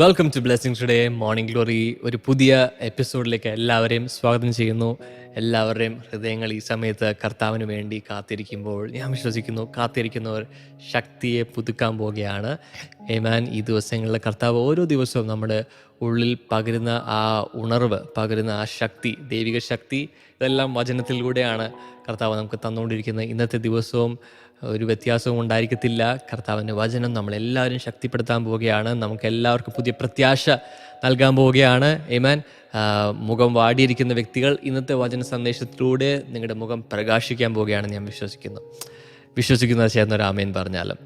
Welcome to blessing today morning glory ഒരു പുതിയ എപ്പിസോഡിലേക്ക് എല്ലാവരെയും സ്വാഗതം ചെയ്യുന്നു. എല്ലാവരുടെയും ഹൃദയങ്ങൾ ഈ സമയത്ത് കർത്താവിന് വേണ്ടി കാത്തിരിക്കുമ്പോൾ ഞാൻ വിശ്വസിക്കുന്നു കാത്തിരിക്കുന്നവർ ശക്തിയെ പുതുക്കാൻ പോവുകയാണ്. ഏമാൻ ഈ ദിവസങ്ങളിൽ കർത്താവ് ഓരോ ദിവസവും നമ്മുടെ ഉള്ളിൽ പകരുന്ന ആ ഉണർവ് പകരുന്ന ആ ശക്തി ദൈവിക ശക്തി ഇതെല്ലാം വചനത്തിലൂടെയാണ് കർത്താവ് നമുക്ക് തന്നുകൊണ്ടിരിക്കുന്നത്. ഇന്നത്തെ ദിവസവും ഒരു വ്യത്യാസവും ഉണ്ടായിരിക്കത്തില്ല. കർത്താവിന്റെ വചനം നമ്മളെല്ലാവരും ശക്തിപ്പെടുത്താൻ പോവുകയാണ്. നമുക്ക് എല്ലാവർക്കും പുതിയ പ്രത്യാശ നൽകാൻ പോവുകയാണ്. ഏമാൻ മുഖം വാടിയിരിക്കുന്ന വ്യക്തികൾ ഇന്നത്തെ വചന സന്ദേശത്തിലൂടെ നിങ്ങളുടെ മുഖം പ്രകാശിക്കാൻ പോവുകയാണെന്ന് ഞാൻ വിശ്വസിക്കുന്നു. വിശ്വസിക്കുന്ന ചേർന്ന ഒരു ആമേൻ പറഞ്ഞാലും.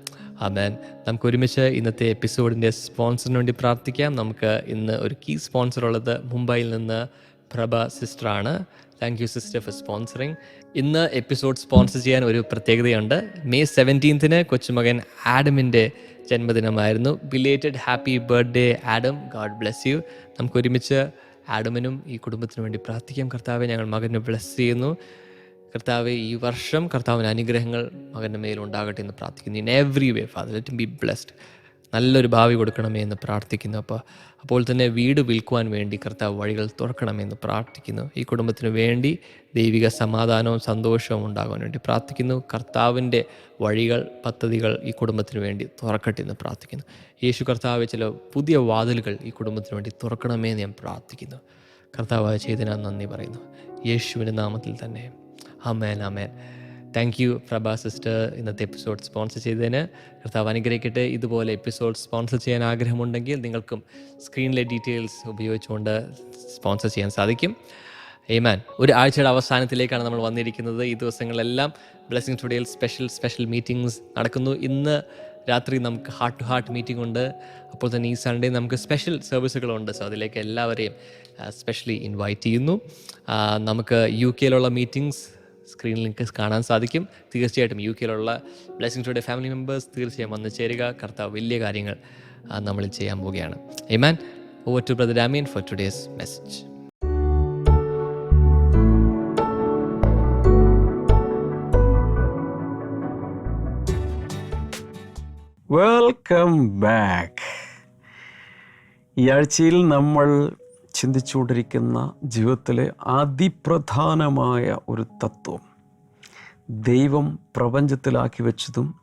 ആമേൻ. നമുക്ക് ഒരുമിച്ച് ഇന്നത്തെ എപ്പിസോഡിന്റെ സ്പോൺസറിന് വേണ്ടി പ്രാർത്ഥിക്കാം. നമുക്ക് ഇന്ന് ഒരു കീ സ്പോൺസർ ഉള്ളത് മുംബൈയിൽ നിന്ന് Prabha സിസ്റ്ററാണ് thank you sister for sponsoring ഇന്ന് എപ്പിസോഡ് സ്പോൺസർ ചെയ്യാൻ ഒരു പ്രത്യേകതയുണ്ട്. മെയ് സെവന്റീൻത്തിന് കൊച്ചുമകൻ ആഡമിന്റെ ജന്മദിനമായിരുന്നു. Belated happy birthday Adam God bless you നമുക്ക് ഒരുമിച്ച് ആഡമിനും ഈ കുടുംബത്തിനു വേണ്ടി പ്രാർത്ഥിക്കാം. കർത്താവെ ഞങ്ങൾ മകനെ ബ്ലെസ് ചെയ്യുന്നു. കർത്താവ് ഈ വർഷം കർത്താവിന് അനുഗ്രഹങ്ങൾ മകന്റെ മേലുണ്ടാകട്ടെ എന്ന് പ്രാർത്ഥിക്കുന്നു. In every way father let be blessed നല്ലൊരു ഭാവി കൊടുക്കണമേ എന്ന് പ്രാർത്ഥിക്കുന്നു. അപ്പോൾ അപ്പോൾ തന്നെ വീട് വിൽക്കുവാൻ വേണ്ടി കർത്താവ് വഴികൾ തുറക്കണമെന്ന് പ്രാർത്ഥിക്കുന്നു. ഈ കുടുംബത്തിന് വേണ്ടി ദൈവിക സമാധാനവും സന്തോഷവും ഉണ്ടാകാൻ വേണ്ടി പ്രാർത്ഥിക്കുന്നു. കർത്താവിന്റെ വഴികൾ പദ്ധതികൾ ഈ കുടുംബത്തിന് വേണ്ടി തുറക്കട്ടെ എന്ന് പ്രാർത്ഥിക്കുന്നു. യേശു കർത്താവ് ചില പുതിയ വാതിലുകൾ ഈ കുടുംബത്തിന് വേണ്ടി തുറക്കണമേ എന്ന് ഞാൻ പ്രാർത്ഥിക്കുന്നു. കർത്താവ് ചെയ്തതിനാ നന്ദി പറയുന്നു. യേശുവിന്റെ നാമത്തിൽ തന്നെ. Amen amen thank you Prabha sister ഇന്നത്തെ എപ്പിസോഡ് സ്പോൺസർ ചെയ്തതിന്. കർത്താവ് അനുഗ്രഹിക്കട്ടെ. ഇതുപോലെ എപ്പിസോഡ് സ്പോൺസർ ചെയ്യാൻ ആഗ്രഹമുണ്ടെങ്കിൽ നിങ്ങൾക്കും സ്ക്രീനിലെ ഡീറ്റെയിൽസ് ഉപയോഗിച്ചുകൊണ്ട് സ്പോൺസർ ചെയ്യാൻ സാധിക്കും. ഏമാൻ ഒരു ആഴ്ചയുടെ അവസാനത്തിലേക്കാണ് നമ്മൾ വന്നിരിക്കുന്നത്. ഈ ദിവസങ്ങളിലെല്ലാം ബ്ലെസ്സിങ് ടുഡേയിൽ സ്പെഷ്യൽ സ്പെഷ്യൽ മീറ്റിംഗ്സ് നടക്കുന്നു. ഇന്ന് രാത്രി നമുക്ക് ഹാർട്ട് ടു ഹാർട്ട് മീറ്റിംഗ് ഉണ്ട്. അപ്പോൾ തന്നെ ഈ സൺഡേ നമുക്ക് സ്പെഷ്യൽ സർവീസുകളുണ്ട് സോ അതിലേക്ക് എല്ലാവരെയും സ്പെഷ്യലി ഇൻവൈറ്റ് ചെയ്യുന്നു. ആ, നമുക്ക് യു കെയിലുള്ള മീറ്റിംഗ്സ് സ്ക്രീൻ നിങ്ങൾക്ക് കാണാൻ സാധിക്കും. തീർച്ചയായിട്ടും യു കെയിലുള്ള ബ്ലെസ്സിംഗ് ടുഡേ ഫാമിലി മെമ്പേഴ്സ് തീർച്ചയായും വന്ന് ചേരുക. കർത്താവ് വലിയ കാര്യങ്ങൾ നമ്മൾ ചെയ്യാൻ പോവുകയാണ്. എമാൻ over to brother Damian for today's message welcome back ഈ ആഴ്ചയിൽ നമ്മൾ ചിന്തിച്ചുകൊണ്ടിരിക്കുന്ന ജീവിതത്തിലെ അതിപ്രധാനമായ ഒരു തത്വം. ദൈവം പ്രപഞ്ചത്തിലാക്കി വെച്ചതും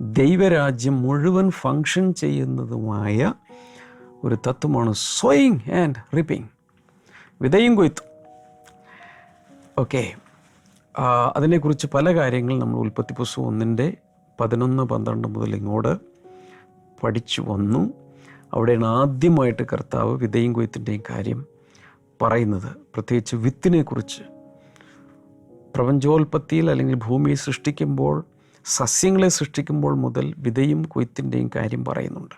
ദൈവരാജ്യം മുഴുവൻ ഫങ്ഷൻ ചെയ്യുന്നതുമായ ഒരു തത്വമാണ് സോയിങ് ആൻഡ് റിപ്പിങ് വിതയും കൊയ്ത്തും. ഓക്കെ അതിനെക്കുറിച്ച് പല കാര്യങ്ങൾ നമ്മൾ ഉൽപ്പത്തി പുസ്തകം ഒന്നിന്റെ പതിനൊന്ന് പന്ത്രണ്ട് മുതൽ ഇങ്ങോട്ട് പഠിച്ചു വന്നു. അവിടെയാണ് ആദ്യമായിട്ട് കർത്താവ് വിതയും കൊയ്ത്തിന്റെയും കാര്യം പറയുന്നത്. പ്രത്യേകിച്ച് വിത്തിനെക്കുറിച്ച്. പ്രപഞ്ചോൽപത്തിയിൽ അല്ലെങ്കിൽ ഭൂമിയെ സൃഷ്ടിക്കുമ്പോൾ സസ്യങ്ങളെ സൃഷ്ടിക്കുമ്പോൾ മുതൽ വിതയും കൊയ്ത്തിന്റെയും കാര്യം പറയുന്നുണ്ട്.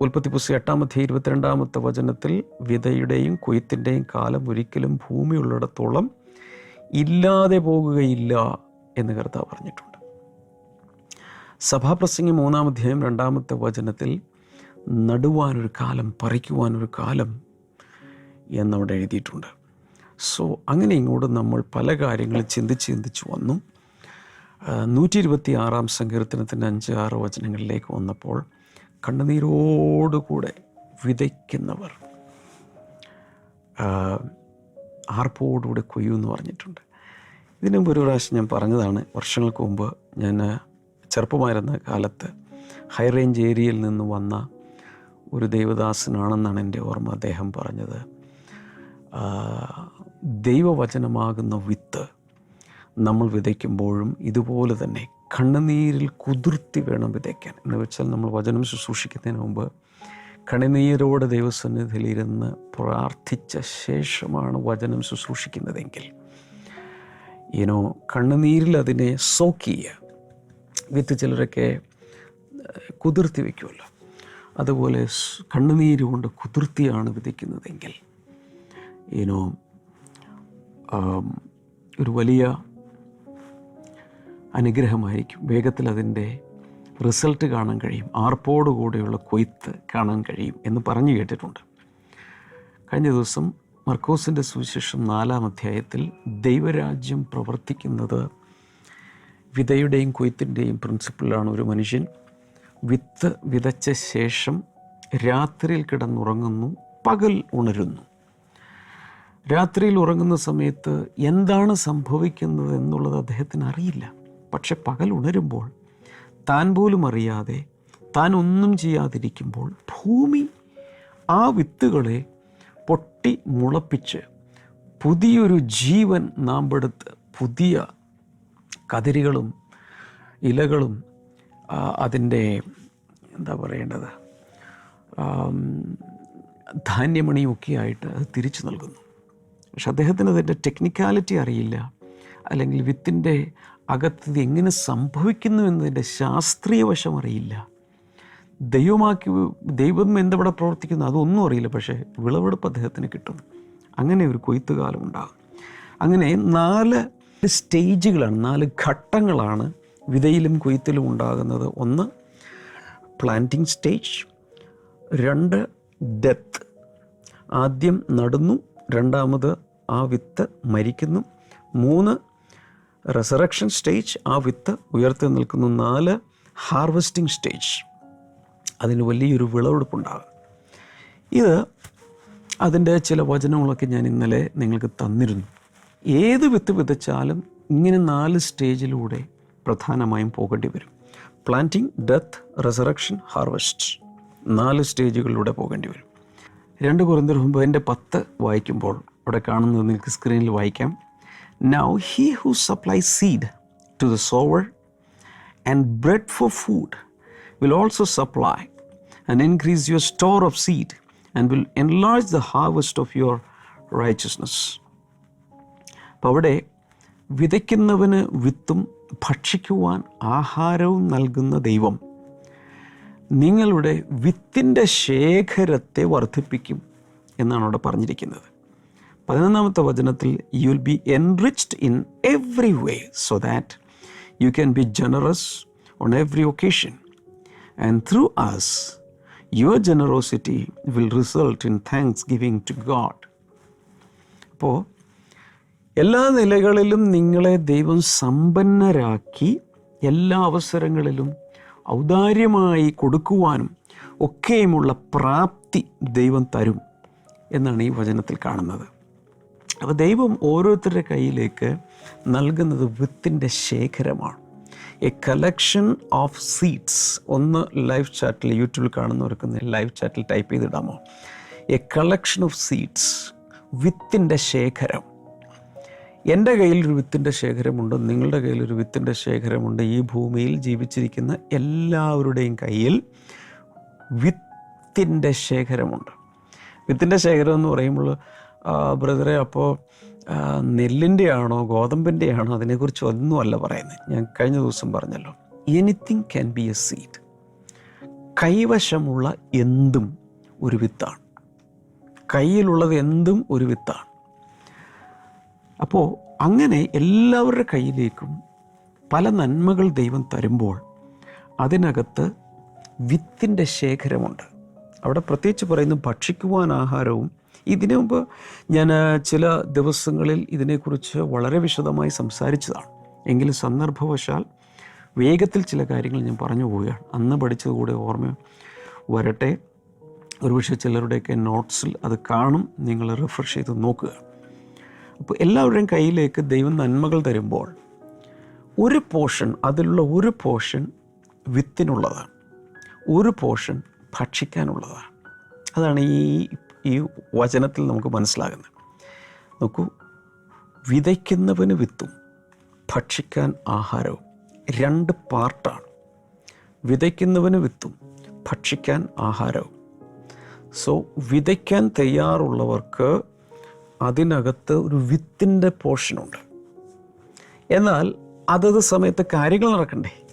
ഉൽപ്പത്തി പുസ്തകം എട്ടാമത്തെ ഇരുപത്തിരണ്ടാമത്തെ വചനത്തിൽ വിതയുടെയും കൊയ്ത്തിന്റെയും കാലം ഒരിക്കലും ഭൂമിയുള്ളിടത്തോളം ഇല്ലാതെ പോകുകയില്ല എന്ന് കർത്താവ് പറഞ്ഞിട്ടുണ്ട്. സഭാപ്രസംഗി മൂന്നാം അധ്യായം രണ്ടാമത്തെ വചനത്തിൽ നടുവാനൊരു കാലം പറിക്കുവാനൊരു കാലം എന്നവിടെ എഴുതിയിട്ടുണ്ട്. സോ അങ്ങനെ ഇങ്ങോട്ട് നമ്മൾ പല കാര്യങ്ങളും ചിന്തിച്ച് ചിന്തിച്ച് വന്നു. നൂറ്റി ഇരുപത്തി ആറാം സങ്കീർത്തനത്തിന്റെ അഞ്ച് ആറ് വചനങ്ങളിലേക്ക് വന്നപ്പോൾ കണ്ണുനീരോടുകൂടെ വിതയ്ക്കുന്നവർ ആർപ്പോടുകൂടെ എന്ന് പറഞ്ഞിട്ടുണ്ട്. ഇതിനു മുമ്പ് ഒരു പ്രാവശ്യം ഞാൻ പറഞ്ഞതാണ് വർഷങ്ങൾക്ക് മുമ്പ് ഞാൻ ചെറുപ്പമായിരുന്ന കാലത്ത് ഹൈ റേഞ്ച് ഏരിയയിൽ നിന്ന് വന്ന ഒരു ദൈവദാസനാണെന്നാണ് എന്റെ ഓർമ്മ അദ്ദേഹം പറഞ്ഞത്. ദൈവവചനമാകുന്ന വിത്ത് നമ്മൾ വിതയ്ക്കുമ്പോഴും ഇതുപോലെ തന്നെ കണ്ണുനീരിൽ കുതിർത്തി വേണം വിതയ്ക്കാൻ. എന്ന് വെച്ചാൽ നമ്മൾ വചനം ശുശ്രൂഷിക്കുന്നതിന് മുമ്പ് കണ്ണുനീരോടെ ദൈവസന്നിധിയിലിരുന്ന് പ്രാർത്ഥിച്ച ശേഷമാണ് വചനം ശുശ്രൂഷിക്കുന്നതെങ്കിൽ. ഈനോ കണ്ണുനീരിൽ അതിനെ സോക്ക് ചെയ്യുക. വിത്ത് ചിലരൊക്കെ കുതിർത്തി വയ്ക്കുമല്ലോ അതുപോലെ കണ്ണുനീര് കൊണ്ട് കുതിർത്തിയാണ് വിതയ്ക്കുന്നതെങ്കിൽ ഇനോ ഒരു വലിയ അനുഗ്രഹമായിരിക്കും. വേഗത്തിൽ അതിന്റെ റിസൾട്ട് കാണാൻ കഴിയും. ആർപ്പോടുകൂടെയുള്ള കൊയ്ത്ത് കാണാൻ കഴിയും എന്ന് പറഞ്ഞു കേട്ടിട്ടുണ്ട്. കഴിഞ്ഞ ദിവസം മർക്കോസിന്റെ സുവിശേഷം നാലാം അധ്യായത്തിൽ ദൈവരാജ്യം പ്രവർത്തിക്കുന്നത് വിതയുടെയും കൊയ്ത്തിന്റെയും പ്രിൻസിപ്പിളാണ് ഒരു മനുഷ്യൻ. വിത്ത് വിതച്ച ശേഷം രാത്രിയിൽ കിടന്നുറങ്ങുന്നു പകൽ ഉണരുന്നു. രാത്രിയിൽ ഉറങ്ങുന്ന സമയത്ത് എന്താണ് സംഭവിക്കുന്നത് എന്നുള്ളത് അദ്ദേഹത്തിന് അറിയില്ല. പക്ഷെ പകൽ ഉണരുമ്പോൾ താൻ പോലും അറിയാതെ താൻ ഒന്നും ചെയ്യാതിരിക്കുമ്പോൾ ഭൂമി ആ വിത്തുകളെ പൊട്ടി മുളപ്പിച്ച് പുതിയൊരു ജീവൻ നാമ്പെടുത്ത് പുതിയ കതിരുകളും ഇലകളും അതിന്റെ എന്താ പറയേണ്ടത്? ധാന്യമണിയൊക്കെയായിട്ട് അത് തിരിച്ചു നൽകുന്നു. പക്ഷെ അദ്ദേഹത്തിന് അതിന്റെ ടെക്നിക്കാലിറ്റി അറിയില്ല. അല്ലെങ്കിൽ വിത്തിന്റെ അകത്ത് ഇത് എങ്ങനെ സംഭവിക്കുന്നു എന്നതിന്റെ ശാസ്ത്രീയ വശം അറിയില്ല. ദൈവമാക്കി ദൈവം എന്തവിടെ പ്രവർത്തിക്കുന്നു അതൊന്നും അറിയില്ല. പക്ഷേ വിളവെടുപ്പ് അദ്ദേഹത്തിന് കിട്ടും അങ്ങനെ ഒരു കൊയ്ത്തുകാലം ഉണ്ടാകും. അങ്ങനെ നാല് സ്റ്റേജുകളാണ് നാല് ഘട്ടങ്ങളാണ് വിതയിലും കൊയ്ത്തിലും ഉണ്ടാകുന്നത് ഒന്ന് പ്ലാന്റിംഗ് സ്റ്റേജ് രണ്ട് ഡെത്ത് ആദ്യം നടുന്നു രണ്ടാമത് ആ വിത്ത് മരിക്കുന്നു. മൂന്ന് റെസറക്ഷൻ സ്റ്റേജ് ആ വിത്ത് ഉയർത്തി നിൽക്കുന്നു. നാല് ഹാർവെസ്റ്റിംഗ് സ്റ്റേജ് അതിന് വലിയൊരു വിളവെടുപ്പുണ്ടാകും. ഇത് അതിന്റെ ചില വചനങ്ങളൊക്കെ ഞാൻ ഇന്നലെ നിങ്ങൾക്ക് തന്നിരുന്നു. ഏത് വിത്ത് വിതച്ചാലും ഇങ്ങനെ നാല് സ്റ്റേജിലൂടെ പ്രധാനമായും പോകേണ്ടി വരും. പ്ലാന്റിങ് ഡെത്ത് റെസറക്ഷൻ ഹാർവെസ്റ്റ് നാല് സ്റ്റേജുകളിലൂടെ പോകേണ്ടി വരും. രണ്ട് കുറഞ്ഞ മുമ്പ് എന്റെ പത്ത് വായിക്കുമ്പോൾ അവിടെ കാണുന്നത് നിങ്ങൾക്ക് സ്ക്രീനിൽ വായിക്കാം. Now he who supply seed to the sower and bread for food will also supply and increase your store of seed and will enlarge the harvest of your righteousness അപ്പോൾ അവിടെ വിതയ്ക്കുന്നവന് വിത്തും ഭക്ഷിക്കുവാൻ ആഹാരവും നൽകുന്ന ദൈവം നിങ്ങളുടെ വിത്തിന്റെ ശേഖരത്തെ വർദ്ധിപ്പിക്കും എന്നാണ് അവിടെ പറഞ്ഞിരിക്കുന്നത്. പതിനൊന്നാമത്തെ വചനത്തിൽ you will be enriched in every way so that you can be generous on every occasion and through us your generosity will result in thanksgiving to God അപ്പോൾ എല്ലാ നിലകളിലും നിങ്ങളെ ദൈവം സമ്പന്നരാക്കി എല്ലാ അവസരങ്ങളിലും ഔദാര്യമായി കൊടുക്കുവാനും ഒക്കെയുമുള്ള പ്രാപ്തി ദൈവം തരും എന്നാണ് ഈ വചനത്തിൽ കാണുന്നത്. അപ്പോൾ ദൈവം ഓരോരുത്തരുടെ കയ്യിലേക്ക് നൽകുന്നത് വിത്തിന്റെ ശേഖരമാണ്. എ കളക്ഷൻ ഓഫ് സീഡ്സ് ഒന്ന് ലൈവ് ചാറ്റിൽ യൂട്യൂബിൽ കാണുന്നവർക്ക് ലൈവ് ചാറ്റിൽ ടൈപ്പ് ചെയ്തിടാമോ? എ കളക്ഷൻ ഓഫ് സീഡ്സ് വിത്തിന്റെ ശേഖരം. എന്റെ കയ്യിൽ ഒരു വിത്തിന്റെ ശേഖരമുണ്ട് നിങ്ങളുടെ കയ്യിൽ ഒരു വിത്തിന്റെ ശേഖരമുണ്ട്. ഈ ഭൂമിയിൽ ജീവിച്ചിരിക്കുന്ന എല്ലാവരുടെയും കയ്യിൽ വിത്തിന്റെ ശേഖരമുണ്ട്. വിത്തിന്റെ ശേഖരം എന്ന് പറയുമ്പോൾ ബ്രദറെ അപ്പോൾ നെല്ലിന്റെ ആണോ ഗോതമ്പിന്റെ ആണോ അതിനെക്കുറിച്ച് ഒന്നുമല്ല പറയുന്നത്. ഞാൻ കഴിഞ്ഞ ദിവസം പറഞ്ഞല്ലോ anything can be a seed കൈവശമുള്ള എന്തും ഒരു വിത്താണ്. കയ്യിലുള്ളത് എന്തും ഒരു വിത്താണ്. അപ്പോൾ അങ്ങനെ എല്ലാവരുടെ കയ്യിലേക്കും പല നന്മകൾ ദൈവം തരുമ്പോൾ അതിനകത്ത് വിത്തിന്റെ ശേഖരമുണ്ട്. അവിടെ പ്രത്യേകിച്ച് പറയുന്നു ഭക്ഷിക്കുവാൻ ആഹാരവും. ഇതിനു മുമ്പ് ഞാൻ ചില ദിവസങ്ങളിൽ ഇതിനെക്കുറിച്ച് വളരെ വിശദമായി സംസാരിച്ചതാണ്. എങ്കിലും സന്ദർഭവശാൽ വേഗത്തിൽ ചില കാര്യങ്ങൾ ഞാൻ പറഞ്ഞു പോവുകയാണ്. അന്ന് പഠിച്ചത് കൂടെ ഓർമ്മ വരട്ടെ. ഒരുപക്ഷെ ചിലരുടെയൊക്കെ നോട്ട്സിൽ അത് കാണും. നിങ്ങൾ റിഫ്രഷ് ചെയ്ത് നോക്കുക. അപ്പോൾ എല്ലാവരുടെയും കയ്യിലേക്ക് ദൈവം നന്മകൾ തരുമ്പോൾ ഒരു പോർഷൻ അതിലുള്ള ഒരു പോർഷൻ വിത്തിനുള്ളതാണ്. ഒരു പോർഷൻ ഭക്ഷിക്കാനുള്ളതാണ്. അതാണ് ഈ ഈ വചനത്തിൽ നമുക്ക് മനസ്സിലാകുന്നത്. നോക്കൂ വിതയ്ക്കുന്നവന് വിത്തും ഭക്ഷിക്കാൻ ആഹാരവും രണ്ട് പാർട്ടാണ്. വിതയ്ക്കുന്നവന് വിത്തും ഭക്ഷിക്കാൻ ആഹാരവും. സോ വിതയ്ക്കാൻ തയ്യാറുള്ളവർക്ക് അതിനകത്ത് ഒരു വിത്തിന്റെ പോർഷനുണ്ട്. എന്നാൽ അതത് സമയത്ത് കാര്യങ്ങൾ നടക്കണ്ടേ?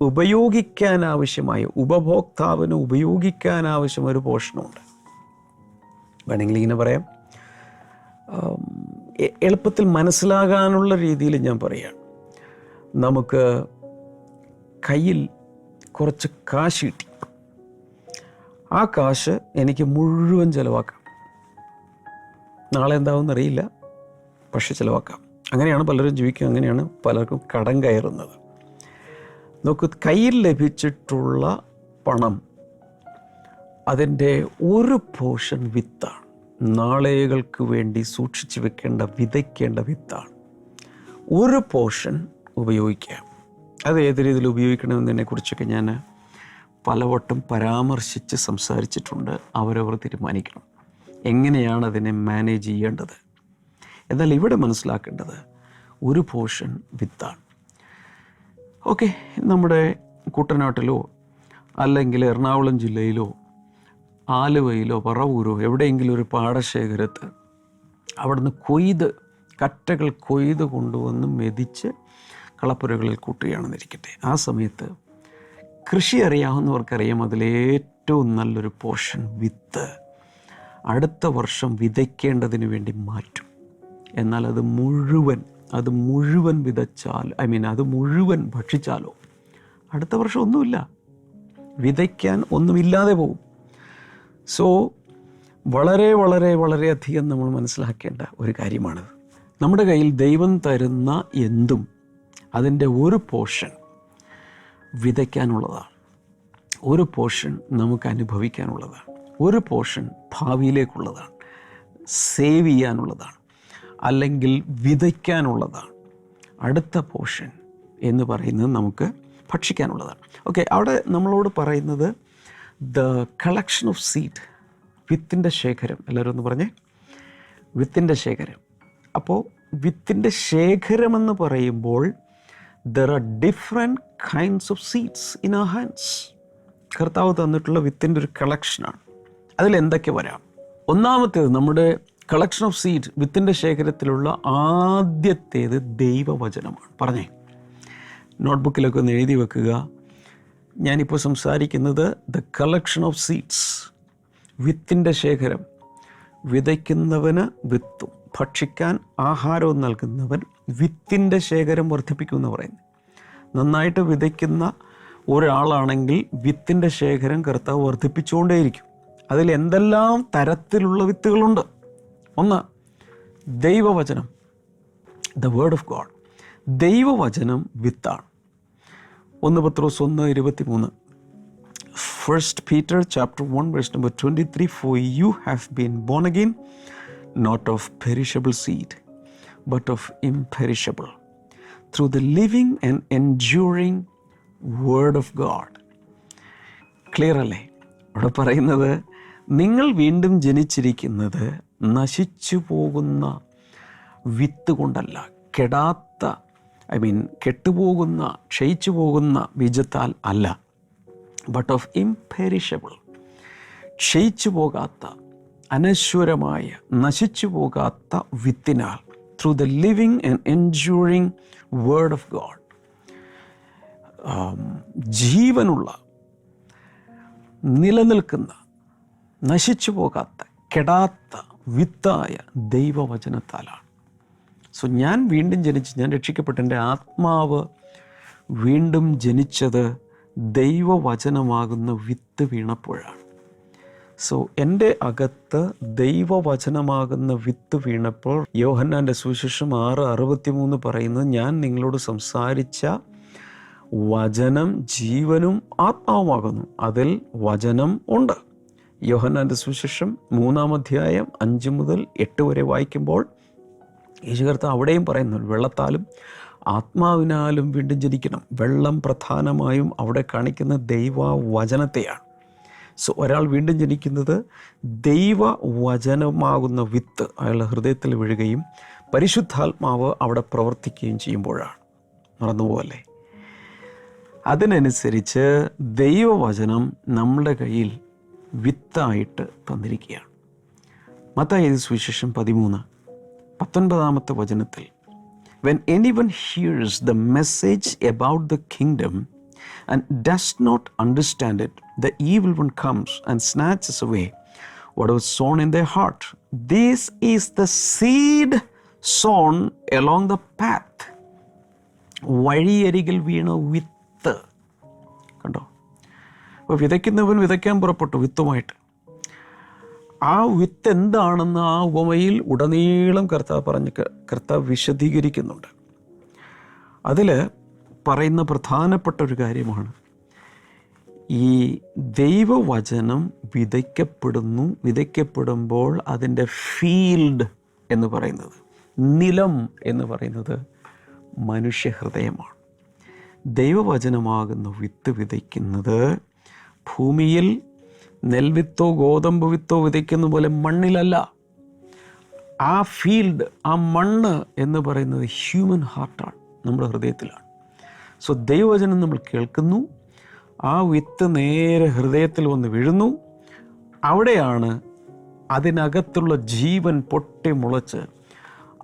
ഉപയോഗിക്കാനാവശ്യമായ ഉപഭോക്താവിന് ഉപയോഗിക്കാനാവശ്യമായ ഒരു പോർഷനുണ്ട്. വേണമെങ്കിൽ ഇങ്ങനെ പറയാം. എളുപ്പത്തിൽ മനസ്സിലാകാനുള്ള രീതിയിൽ ഞാൻ പറയാം. നമുക്ക് കയ്യിൽ കുറച്ച് കാശ് കിട്ടി. ആ കാശ് എനിക്ക് മുഴുവൻ ചിലവാക്കാം. നാളെ എന്താവുമെന്ന് അറിയില്ല. പക്ഷെ ചിലവാക്കാം. അങ്ങനെയാണ് പലരും ജീവിക്കുക. അങ്ങനെയാണ് പലർക്കും കടം കയറുന്നത്. നോക്കൂ കയ്യിൽ ലഭിച്ചിട്ടുള്ള പണം അതിന്റെ ഒരു പോർഷൻ വിത്താണ്. നാളെകൾക്ക് വേണ്ടി സൂക്ഷിച്ചു വെക്കേണ്ട വിതയ്ക്കേണ്ട വിത്താണ്. ഒരു പോർഷൻ ഉപയോഗിക്കാം. അത് ഏത് രീതിയിൽ ഉപയോഗിക്കണമെന്നതിനെ കുറിച്ചൊക്കെ ഞാൻ പലവട്ടം പരാമർശിച്ച് സംസാരിച്ചിട്ടുണ്ട്. അവരവർ തീരുമാനിക്കണം. എങ്ങനെയാണ് അതിനെ മാനേജ് ചെയ്യേണ്ടത്? എന്നാൽ ഇവിടെ മനസ്സിലാക്കേണ്ടത് ഒരു പോർഷൻ വിത്താണ് ഓക്കെ നമ്മുടെ കുട്ടനാട്ടിലോ അല്ലെങ്കിൽ എറണാകുളം ജില്ലയിലോ ആലുവയിലോ പറവൂരോ എവിടെയെങ്കിലും ഒരു പാടശേഖരത്ത് അവിടുന്ന് കൊയ്ത് കറ്റകൾ കൊയ്ത് കൊണ്ടുവന്ന് മെതിച്ച് കളപ്പുരകളിൽ കൂട്ടുകയാണെന്നിരിക്കട്ടെ. ആ സമയത്ത് കൃഷി അറിയാവുന്നവർക്കറിയാം അതിലേറ്റവും നല്ലൊരു പോർഷൻ വിത്ത് അടുത്ത വർഷം വിതയ്ക്കേണ്ടതിന് വേണ്ടി മാറ്റും. എന്നാൽ അത് മുഴുവൻ അത് മുഴുവൻ വിതച്ചാൽ ഐ മീൻ അത് മുഴുവൻ ഭക്ഷിച്ചാലോ? അടുത്ത വർഷം ഒന്നുമില്ല. വിതയ്ക്കാൻ ഒന്നുമില്ലാതെ പോകും സോ വളരെ വളരെ വളരെയധികം നമ്മൾ മനസ്സിലാക്കേണ്ട ഒരു കാര്യമാണിത്. നമ്മുടെ കയ്യിൽ ദൈവം തരുന്ന എന്തും അതിന്റെ ഒരു പോർഷൻ വിതയ്ക്കാനുള്ളതാണ്. ഒരു പോർഷൻ നമുക്ക് അനുഭവിക്കാനുള്ളതാണ്. ഒരു പോർഷൻ ഭാവിയിലേക്കുള്ളതാണ്. സേവ് ചെയ്യാനുള്ളതാണ്. അല്ലെങ്കിൽ വിതയ്ക്കാനുള്ളതാണ്. അടുത്ത പോർഷൻ എന്ന് പറയുന്നത് നമുക്ക് ഭക്ഷിക്കാനുള്ളതാണ്. ഓക്കെ അവിടെ നമ്മളോട് പറയുന്നത് ദ കളക്ഷൻ ഓഫ് സീഡ് വിത്തിന്റെ ശേഖരം. എല്ലാവരും ഒന്ന് പറഞ്ഞേ. വിത്തിന്റെ ശേഖരം. അപ്പോൾ വിത്തിന്റെ ശേഖരമെന്ന് പറയുമ്പോൾ there are different kinds of seeds in a hands കർത്താവ് തന്നിട്ടുള്ള വിത്തിന്റെ ഒരു കളക്ഷനാണ്. അതിൽ എന്തൊക്കെ വരാം? ഒന്നാമത്തേത് നമ്മുടെ കളക്ഷൻ ഓഫ് സീഡ് വിത്തിന്റെ ശേഖരത്തിലുള്ള ആദ്യത്തേത് ദൈവവചനമാണ്. പറഞ്ഞേ. നോട്ട്ബുക്കിലൊക്കെ ഒന്ന് എഴുതി വെക്കുക. ഞാനിപ്പോൾ സംസാരിക്കുന്നത് ദ കളക്ഷൻ ഓഫ് സീഡ്സ് വിത്തിന്റെ ശേഖരം. വിതയ്ക്കുന്നവന് വിത്തും ഭക്ഷിക്കാൻ ആഹാരവും നൽകുന്നവൻ വിത്തിന്റെ ശേഖരം വർദ്ധിപ്പിക്കുമെന്ന് പറയുന്നു. നന്നായിട്ട് വിതയ്ക്കുന്ന ഒരാളാണെങ്കിൽ വിത്തിന്റെ ശേഖരം കർത്താവ് വർദ്ധിപ്പിച്ചുകൊണ്ടേയിരിക്കും. അതിൽ എന്തെല്ലാം തരത്തിലുള്ള വിത്തുകളുണ്ട്? ഒന്ന് ദൈവവചനം. ദ വേർഡ് ഓഫ് ഗോഡ് ദൈവവചനം വിത്താണ്. ഒന്ന് പത്രോസ് ഒന്ന് ഇരുപത്തി മൂന്ന് first Peter chapter one verse number twenty three for you have been born again not of perishable seed but of imperishable through the living and enduring word of God clear അല്ലേ അവിടെ പറയുന്നത് നിങ്ങൾ വീണ്ടും ജനിച്ചിരിക്കുന്നത് നശിച്ചു പോകുന്ന വിത്ത് കൊണ്ടല്ല കെടാത്ത ഐ മീൻ കെട്ടുപോകുന്ന ക്ഷയിച്ചു പോകുന്ന ബീജത്താൽ അല്ല. ബട്ട് ഓഫ് ഇംപെരിഷബിൾ ക്ഷയിച്ചു പോകാത്ത അനശ്വരമായ നശിച്ചു പോകാത്ത വിത്തിനാൽ through the living and enduring word of God ജീവനുള്ള നിലനിൽക്കുന്ന നശിച്ചു പോകാത്ത കെടാത്ത വിത്തായ ദൈവവചനത്താലാണ്. സോ ഞാൻ വീണ്ടും ജനിച്ച് ഞാൻ രക്ഷിക്കപ്പെട്ട എന്റെ ആത്മാവ് വീണ്ടും ജനിച്ചത് ദൈവവചനമാകുന്ന വിത്ത് വീണപ്പോഴാണ്. സോ എന്റെ അകത്ത് ദൈവവചനമാകുന്ന വിത്ത് വീണപ്പോൾ യോഹന്നാന്റെ സുശേഷം ആറ് അറുപത്തിമൂന്ന് പറയുന്നത് ഞാൻ നിങ്ങളോട് സംസാരിച്ച വചനം ജീവനും ആത്മാവുമാകുന്നു. അതിൽ വചനം ഉണ്ട്. യോഹന്നാന്റെ സുശേഷം മൂന്നാം അധ്യായം അഞ്ച് മുതൽ എട്ട് വരെ വായിക്കുമ്പോൾ യേശുകർത്ത അവിടെയും പറയുന്നു വെള്ളത്താലും ആത്മാവിനാലും വീണ്ടും ജനിക്കണം. വെള്ളം പ്രധാനമായും അവിടെ കാണിക്കുന്ന ദൈവ വചനത്തെയാണ് സോ ഒരാൾ വീണ്ടും ജനിക്കുന്നത് ദൈവ വചനമാകുന്ന വിത്ത് അയാളുടെ ഹൃദയത്തിൽ വീഴുകയും പരിശുദ്ധാത്മാവ് അവിടെ പ്രവർത്തിക്കുകയും ചെയ്യുമ്പോഴാണ്. മറന്നുപോകല്ലേ അതിനനുസരിച്ച് ദൈവവചനം നമ്മുടെ കയ്യിൽ വിത്തായിട്ട് തന്നിരിക്കുകയാണ് മത്തായത് സുവിശേഷം പതിമൂന്ന് പത്തൊൻപതാമത്തെ വചനത്തിൽ when anyone hears the message about the kingdom and does not understand it the evil one comes and snatches away what was sown in their heart. This is the seed sown along the path. വഴിയരികിൽ വീണ വിത്ത് കണ്ടോ അപ്പോൾ വിതയ്ക്കുന്നവൻ വിതയ്ക്കാൻ പുറപ്പെട്ടു വിത്തുമായിട്ട്. ആ വിത്ത് എന്താണെന്ന് ആ ഉപമയിൽ ഉടനീളം കർത്താവ് പറഞ്ഞ് കർത്താവ് വിശദീകരിക്കുന്നുണ്ട്. അതിൽ പറയുന്ന പ്രധാനപ്പെട്ട ഒരു കാര്യമാണ്. ഈ ദൈവവചനം വിതയ്ക്കപ്പെടുന്നു വിതയ്ക്കപ്പെടുമ്പോൾ അതിന്റെ ഫീൽഡ് എന്ന് പറയുന്നത് നിലം എന്ന് പറയുന്നത് മനുഷ്യഹൃദയമാണ്. ദൈവവചനമാകുന്ന വിത്ത് വിതയ്ക്കുന്നത് ഭൂമിയിൽ നെൽവിത്തോ ഗോതമ്പ് വിത്തോ വിതയ്ക്കുന്ന പോലെ മണ്ണിലല്ല. ആ ഫീൽഡ് ആ മണ്ണ് എന്ന് പറയുന്നത് ഹ്യൂമൻ ഹാർട്ടാണ് നമ്മുടെ ഹൃദയത്തിലാണ്. സോ ദൈവവചനം നമ്മൾ കേൾക്കുന്നു. ആ വിത്ത് നേരെ ഹൃദയത്തിൽ വന്ന് വീഴുന്നു. അവിടെയാണ് അതിനകത്തുള്ള ജീവൻ പൊട്ടി മുളച്ച്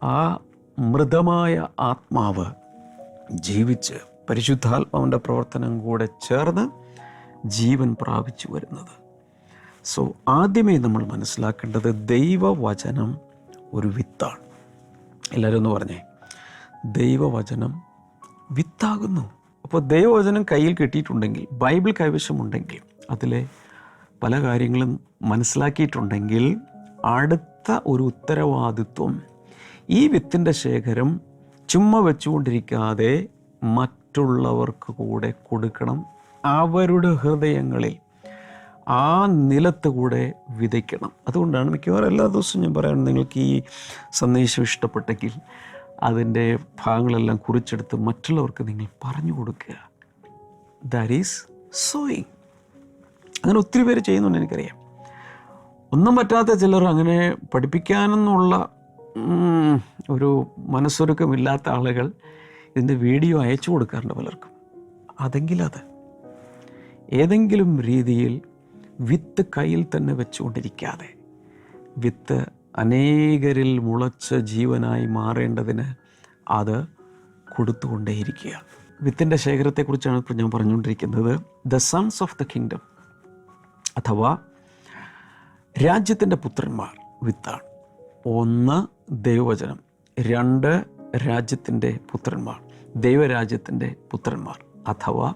ആ മൃതമായ ആത്മാവ് ജീവിച്ച് പരിശുദ്ധാത്മാവിന്റെ പ്രവർത്തനം കൂടെ ചേർന്ന് ജീവൻ പ്രാപിച്ചു വരുന്നത്. സോ ആദ്യമേ നമ്മൾ മനസ്സിലാക്കേണ്ടത് ദൈവവചനം ഒരു വിത്താണ്. എല്ലാവരും ഒന്ന് പറഞ്ഞേ. ദൈവവചനം വിത്താകുന്നു. അപ്പോൾ ദൈവവചനം കയ്യിൽ കിട്ടിയിട്ടുണ്ടെങ്കിൽ ബൈബിൾ കൈവശമുണ്ടെങ്കിൽ അതിലെ പല കാര്യങ്ങളും മനസ്സിലാക്കിയിട്ടുണ്ടെങ്കിൽ അടുത്ത ഒരു ഉത്തരവാദിത്വം ഈ വിത്തിന്റെ ശേഖരം ചുമ്മാ വെച്ചുകൊണ്ടിരിക്കാതെ മറ്റുള്ളവർക്ക് കൂടെ കൊടുക്കണം അവരുടെ ഹൃദയങ്ങളിൽ ആ നിലത്ത് കൂടെ വിതയ്ക്കണം. അതുകൊണ്ടാണ് മിക്കവാറും എല്ലാ ദിവസവും ഞാൻ പറയുന്നത് നിങ്ങൾക്ക് ഈ സന്ദേശം ഇഷ്ടപ്പെട്ടെങ്കിൽ അതിന്റെ ഭാഗങ്ങളെല്ലാം കുറിച്ചെടുത്ത് മറ്റുള്ളവർക്ക് നിങ്ങൾ പറഞ്ഞു കൊടുക്കുക. ദാറ്റ് ഈസ് സോയിങ് അങ്ങനെ ഒത്തിരി പേര് ചെയ്യുന്നുണ്ട് എനിക്കറിയാം. ഒന്നും പറ്റാത്ത ചിലർ അങ്ങനെ പഠിപ്പിക്കാനെന്നുള്ള ഒരു മനസ്സൊരുക്കമില്ലാത്ത ആളുകൾ ഇതിന്റെ വീഡിയോ അയച്ചു കൊടുക്കാറുണ്ട് പലർക്കും. അതെങ്കിലത്. ഏതെങ്കിലും രീതിയിൽ വിത്ത് കയ്യിൽ തന്നെ വെച്ചുകൊണ്ടിരിക്കാതെ വിത്ത് അനേകരിൽ മുളച്ച് ജീവനായി മാറേണ്ടതിന് അത് കൊടുത്തുകൊണ്ടേയിരിക്കുക. വിത്തിന്റെ ശേഖരത്തെക്കുറിച്ചാണ് ഇപ്പോൾ ഞാൻ പറഞ്ഞുകൊണ്ടിരിക്കുന്നത്. The sons of the kingdom അഥവാ രാജ്യത്തിന്റെ പുത്രന്മാർ വിത്താണ്. ഒന്ന് ദൈവവചനം രണ്ട് രാജ്യത്തിന്റെ പുത്രന്മാർ ദൈവരാജ്യത്തിന്റെ പുത്രന്മാർ അഥവാ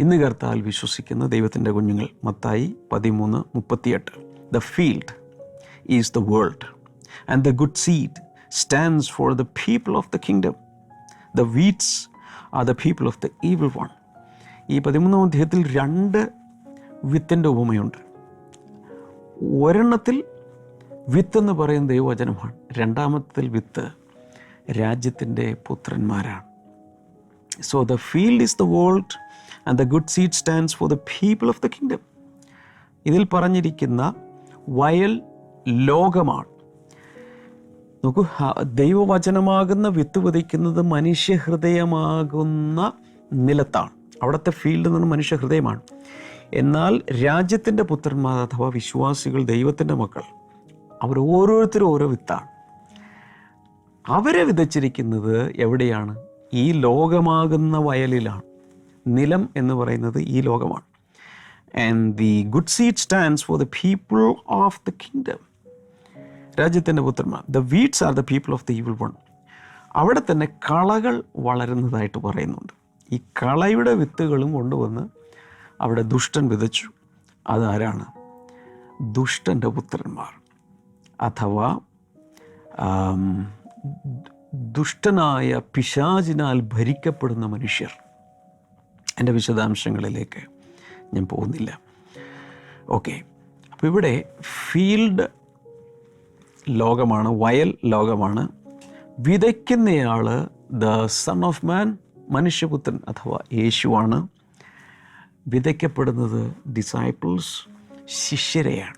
ഇന്ന് കർത്താൽ വിശ്വസിക്കുന്ന ദൈവത്തിന്റെ കുഞ്ഞുങ്ങൾ മത്തായി പതിമൂന്ന് മുപ്പത്തിയെട്ട്. The field is the world and the good seed stands for the people of the kingdom the weeds are the people of the evil one ഈ പതിമൂന്നാം അധ്യായത്തിൽ രണ്ട് വിത്തിന്റെ ഉപമയുണ്ട്. ഒരെണ്ണത്തിൽ വിത്ത് എന്ന് പറയുന്ന ദൈവവചനമാണ്. രണ്ടാമത്തിൽ വിത്ത് രാജ്യത്തിന്റെ പുത്രന്മാരാണ്. So the field is the world and the good seed stands for the people of the kingdom ഇതിൽ പറഞ്ഞിരിക്കുന്ന വയൽ ലോകമാണ്. നോക്കൂ ദൈവവചനമാകുന്ന വിത്ത് വിതയ്ക്കുന്നത് മനുഷ്യഹൃദയമാകുന്ന നിലത്താണ്. അവിടുത്തെ ഫീൽഡ് എന്ന് പറഞ്ഞാൽ മനുഷ്യഹൃദയമാണ്. എന്നാൽ രാജ്യത്തിന്റെ പുത്രന്മാർ അഥവാ വിശ്വാസികൾ ദൈവത്തിന്റെ മക്കൾ അവർ ഓരോരുത്തരും ഓരോ വിത്താണ്. അവരെ വിതച്ചിരിക്കുന്നത് എവിടെയാണ്? ഈ ലോകമാകുന്ന വയലിലാണ്. നിലം എന്ന് പറയുന്നത് ഈ ലോകമാണ്. And the good seed stands for the people of the kingdom രാജ്യത്തിന്റെ പുത്രന്മാർ the weeds are the people of the evil one അവിടെ തന്നെ കളകൾ വളരുന്നതായിട്ട് പറയുന്നുണ്ട്. ഈ കളയുടെ വിത്തുകളും കൊണ്ടുവന്ന് അവിടെ ദുഷ്ടൻ വിതച്ചു. അതാരാണ്? ദുഷ്ടന്റെ പുത്രന്മാർ. അഥവാ ദുഷ്ടനായ പിശാചിനാൽ ഭരിക്കപ്പെടുന്ന മനുഷ്യർ. എന്റെ വിശദാംശങ്ങളിലേക്ക് ഞാൻ പോകുന്നില്ല. ഓക്കെ. അപ്പോൾ ഇവിടെ ഫീൽഡ് ലോകമാണ് വയൽ ലോകമാണ്. വിതയ്ക്കുന്നയാൾ ദ സൺ ഓഫ് മാൻ മനുഷ്യപുത്രൻ അഥവാ യേശുവാണ്. വിതയ്ക്കപ്പെടുന്നത് ഡിസൈപ്പിൾസ് ശിഷ്യരെയാണ്.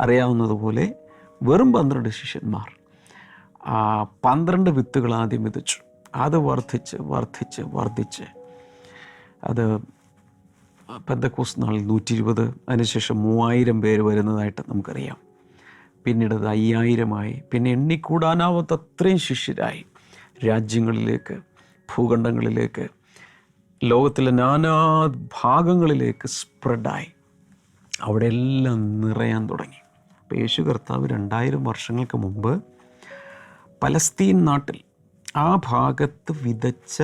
അറിയാവുന്നതുപോലെ വെറും പന്ത്രണ്ട് ശിഷ്യന്മാർ. പന്ത്രണ്ട് വിത്തുകൾ ആദ്യം വിതച്ചു. അത് വർദ്ധിച്ച് വർദ്ധിച്ച് വർദ്ധിച്ച്. അത് പെന്തക്കോസ് നാളിൽ നൂറ്റി ഇരുപത് അതിനുശേഷം മൂവായിരം പേര് വരുന്നതായിട്ട് നമുക്കറിയാം. പിന്നീട് അത് അയ്യായിരമായി. പിന്നെ എണ്ണിക്കൂടാനാവാത്ത അത്രയും ശിഷ്യരായി. രാജ്യങ്ങളിലേക്ക് ഭൂഖണ്ഡങ്ങളിലേക്ക് ലോകത്തിലെ നാനാ ഭാഗങ്ങളിലേക്ക് സ്പ്രെഡായി. അവിടെ എല്ലാം നിറയാൻ തുടങ്ങി. അപ്പോൾ യേശു കർത്താവ് രണ്ടായിരം വർഷങ്ങൾക്ക് മുമ്പ് പലസ്തീൻ നാട്ടിൽ ആ ഭാഗത്ത് വിതച്ച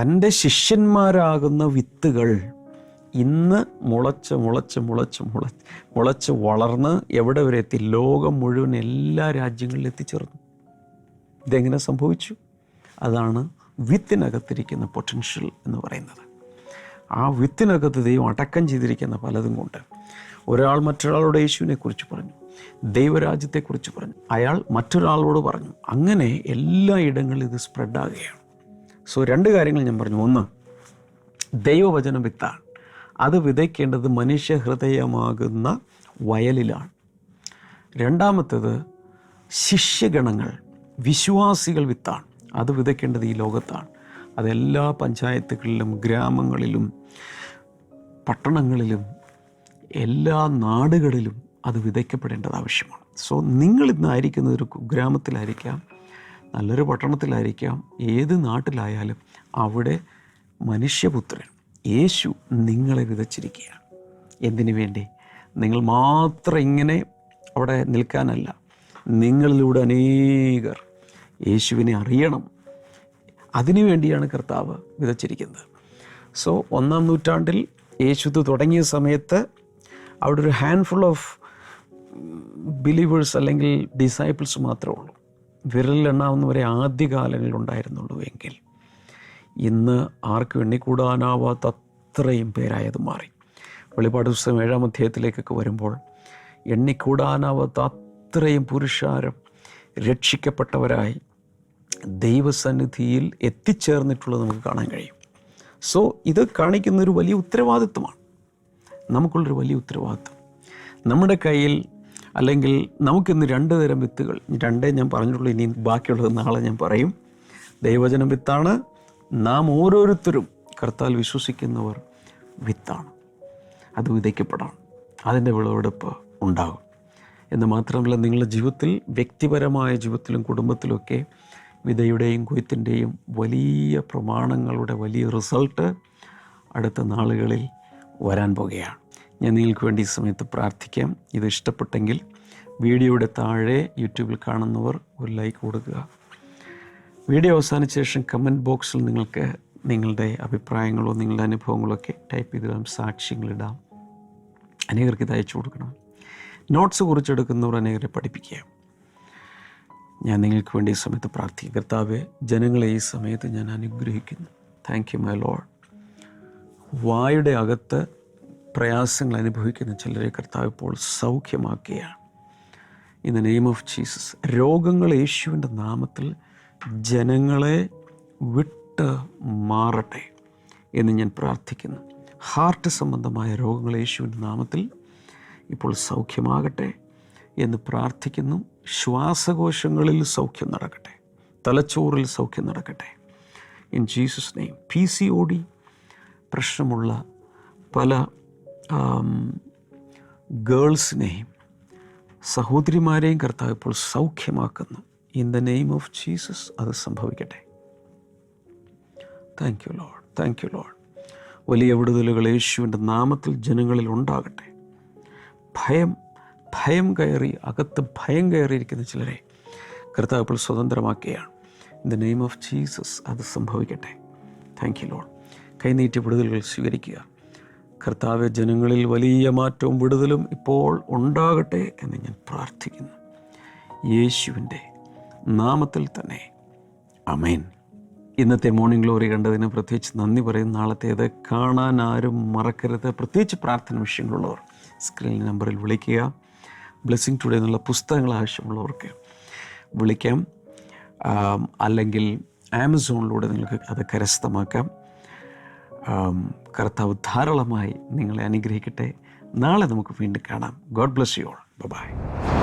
തന്റെ ശിഷ്യന്മാരാകുന്ന വിത്തുകൾ ഇന്ന് മുളച്ച് മുളച്ച് മുളച്ച് മുളച്ച് മുളച്ച് വളർന്ന് എവിടെ വരെ എത്തി? ലോകം മുഴുവൻ എല്ലാ രാജ്യങ്ങളിലും എത്തിച്ചേർന്നു. ഇതെങ്ങനെ സംഭവിച്ചു? അതാണ് വിത്തിനകത്തിരിക്കുന്ന പൊട്ടൻഷ്യൽ എന്ന് പറയുന്നത്. ആ വിത്തിനകത്ത് ദൈവം അടക്കം ചെയ്തിരിക്കുന്ന പലതും കൊണ്ട് ഒരാൾ മറ്റൊരാളുടെ യേശുവിനെ കുറിച്ച് പറഞ്ഞു ദൈവരാജ്യത്തെക്കുറിച്ച് പറഞ്ഞു അയാൾ മറ്റൊരാളോട് പറഞ്ഞു. അങ്ങനെ എല്ലാ ഇടങ്ങളിലും ഇത് സ്പ്രെഡാകുകയാണ് സോ രണ്ട് കാര്യങ്ങൾ ഞാൻ പറഞ്ഞു. ഒന്ന് ദൈവവചന വിത്താണ്. അത് വിതയ്ക്കേണ്ടത് മനുഷ്യ ഹൃദയമാകുന്ന വയലിലാണ്. രണ്ടാമത്തേത് ശിഷ്യഗണങ്ങൾ വിശ്വാസികൾ വിത്താണ്. അത് വിതയ്ക്കേണ്ടത് ഈ ലോകത്താണ്. അതെല്ലാ പഞ്ചായത്തുകളിലും ഗ്രാമങ്ങളിലും പട്ടണങ്ങളിലും എല്ലാ നാടുകളിലും അത് വിതയ്ക്കപ്പെടേണ്ടത് ആവശ്യമാണ്. സോ നിങ്ങൾ ഇന്നായിരിക്കുന്ന ഒരു ഗ്രാമത്തിലായിരിക്കാം. നല്ലൊരു പട്ടണത്തിലായിരിക്കാം. ഏത് നാട്ടിലായാലും അവിടെ മനുഷ്യപുത്രൻ യേശു നിങ്ങളെ വിതച്ചിരിക്കുകയാണ്. എന്തിനു വേണ്ടി? നിങ്ങൾ മാത്രം ഇങ്ങനെ അവിടെ നിൽക്കാനല്ല. നിങ്ങളിലൂടെ അനേകർ യേശുവിനെ അറിയണം. അതിനു വേണ്ടിയാണ് കർത്താവ് വിതച്ചിരിക്കുന്നത്. സോ ഒന്നാം നൂറ്റാണ്ടിൽ യേശു തുടങ്ങിയ സമയത്ത് അവിടെ ഒരു ഹാൻഡ്ഫുൾ ഓഫ് ബിലീവേഴ്സ് അല്ലെങ്കിൽ ഡിസൈപ്പിൾസ് മാത്രമേ ഉള്ളൂ. വിരലിലെണ്ണാവുന്നവരെ ആദ്യകാലങ്ങളിൽ ഉണ്ടായിരുന്നുള്ളൂ എങ്കിൽ. ഇന്ന് ആർക്കും എണ്ണിക്കൂടാനാവാത്ത അത്രയും പേരായത് മാറി. വെളിപാട് പുസ്തകം ഏഴാം അധ്യായത്തിലേക്കൊക്കെ വരുമ്പോൾ എണ്ണിക്കൂടാനാവാത്ത അത്രയും പുരുഷാരം രക്ഷിക്കപ്പെട്ടവരായി ദൈവസന്നിധിയിൽ എത്തിച്ചേർന്നിട്ടുള്ളത് നമുക്ക് കാണാൻ കഴിയും. സോ ഇത് കാണിക്കുന്നൊരു വലിയ ഉത്തരവാദിത്വമാണ്. നമുക്കുള്ളൊരു വലിയ ഉത്തരവാദിത്വം. നമ്മുടെ കയ്യിൽ അല്ലെങ്കിൽ നമുക്കിന്ന് രണ്ട് തരം വിത്തുകൾ രണ്ടേ ഞാൻ പറഞ്ഞിട്ടുള്ളൂ ഇനി ബാക്കിയുള്ളത് നാളെ ഞാൻ പറയും. ദൈവജന വിത്താണ്. നാം ഓരോരുത്തരും കർത്താൽ വിശ്വസിക്കുന്നവർ വിത്താണ്. അത് വിതയ്ക്കപ്പെടണം അതിന്റെ വിളവെടുപ്പ് ഉണ്ടാകും. എന്ന് മാത്രമല്ല നിങ്ങളുടെ ജീവിതത്തിൽ വ്യക്തിപരമായ ജീവിതത്തിലും കുടുംബത്തിലുമൊക്കെ വിതയുടെയും കൊയ്ത്തിന്റെയും വലിയ പ്രമാണങ്ങളുടെ വലിയ റിസൾട്ട് അടുത്ത നാളുകളിൽ വരാൻ പോകുകയാണ്. ഞാൻ നിങ്ങൾക്ക് വേണ്ടി ഈ സമയത്ത് പ്രാർത്ഥിക്കാം. ഇത് ഇഷ്ടപ്പെട്ടെങ്കിൽ വീഡിയോയുടെ താഴെ യൂട്യൂബിൽ കാണുന്നവർ ഒരു ലൈക്ക് കൊടുക്കുക. വീഡിയോ അവസാനിച്ച ശേഷം കമന്റ് ബോക്സിൽ നിങ്ങൾക്ക് നിങ്ങളുടെ അഭിപ്രായങ്ങളോ നിങ്ങളുടെ അനുഭവങ്ങളോ ഒക്കെ ടൈപ്പ് ചെയ്തിടാം സാക്ഷ്യങ്ങളിടാം അനേകർക്ക് ഇത് അയച്ചു കൊടുക്കണം. നോട്ട്സ് കുറിച്ചെടുക്കുന്നവർ അനേകരെ പഠിപ്പിക്കുക. ഞാൻ നിങ്ങൾക്ക് വേണ്ടി ഈ സമയത്ത് പ്രാർത്ഥിക്കും. കർത്താവ് ജനങ്ങളെ ഈ സമയത്ത് ഞാൻ അനുഗ്രഹിക്കുന്നു. താങ്ക് യു മൈ ലോഡ് വായുടെ അകത്ത് പ്രയാസങ്ങൾ അനുഭവിക്കുന്ന ചിലരെ കർത്താവ് ഇപ്പോൾ സൗഖ്യമാക്കുകയാണ്. In the name of Jesus രോഗങ്ങൾ യേശുവിന്റെ നാമത്തിൽ ജനങ്ങളെ വിട്ട് മാറട്ടെ എന്ന് ഞാൻ പ്രാർത്ഥിക്കുന്നു. ഹാർട്ട് സംബന്ധമായ രോഗങ്ങൾ യേശുവിന്റെ നാമത്തിൽ ഇപ്പോൾ സൗഖ്യമാകട്ടെ എന്ന് പ്രാർത്ഥിക്കുന്നു. ശ്വാസകോശങ്ങളിൽ സൗഖ്യം നടക്കട്ടെ. തലച്ചോറിൽ സൗഖ്യം നടക്കട്ടെ. In Jesus name P C O D പ്രശ്നമുള്ള പല ഗേൾസിനെയും സഹോദരിമാരെയും കർത്താവ് ഇപ്പോൾ സൗഖ്യമാക്കുന്നു. In the name of Jesus അത് സംഭവിക്കട്ടെ. Thank you lord thank you lord വലിയ വിടുതലുകൾ യേശുവിന്റെ നാമത്തിൽ ജനങ്ങളിൽ ഉണ്ടാകട്ടെ. ഭയം ഭയം കയറി അകത്ത് ഭയം കയറിയിരിക്കുന്ന ചിലരെ കർത്താവ് ഇപ്പോൾ സ്വതന്ത്രമാക്കുകയാണ്. In the name of Jesus അത് സംഭവിക്കട്ടെ. താങ്ക് യു ലോഡ് കൈനീട്ടി വിടുതലുകൾ സ്വീകരിക്കുക. കർത്താവ് ജനങ്ങളിൽ വലിയ മാറ്റവും വിടുതലും ഇപ്പോൾ ഉണ്ടാകട്ടെ എന്ന് ഞാൻ പ്രാർത്ഥിക്കുന്നു. യേശുവിന്റെ നാമത്തിൽ തന്നെ. അമേൻ ഇന്നത്തെ മോർണിംഗ് ഗ്ലോറി കണ്ടതിന് പ്രത്യേകിച്ച് നന്ദി പറയും. നാളത്തേത് കാണാൻ ആരും മറക്കരുത്. പ്രത്യേകിച്ച് പ്രാർത്ഥന വിഷയങ്ങളുള്ളവർ സ്ക്രീൻ നമ്പറിൽ വിളിക്കുക. ബ്ലെസ്സിങ് ടുഡേ എന്നുള്ള പുസ്തകങ്ങൾ ആവശ്യമുള്ളവർക്ക് വിളിക്കാം. അല്ലെങ്കിൽ ആമസോണിലൂടെ നിങ്ങൾക്ക് അത് കരസ്ഥമാക്കാം. കർത്താവ് ധാരാളമായി നിങ്ങളെ അനുഗ്രഹിക്കട്ടെ. നാളെ നമുക്ക് വീണ്ടും കാണാം. God bless you all. Bye.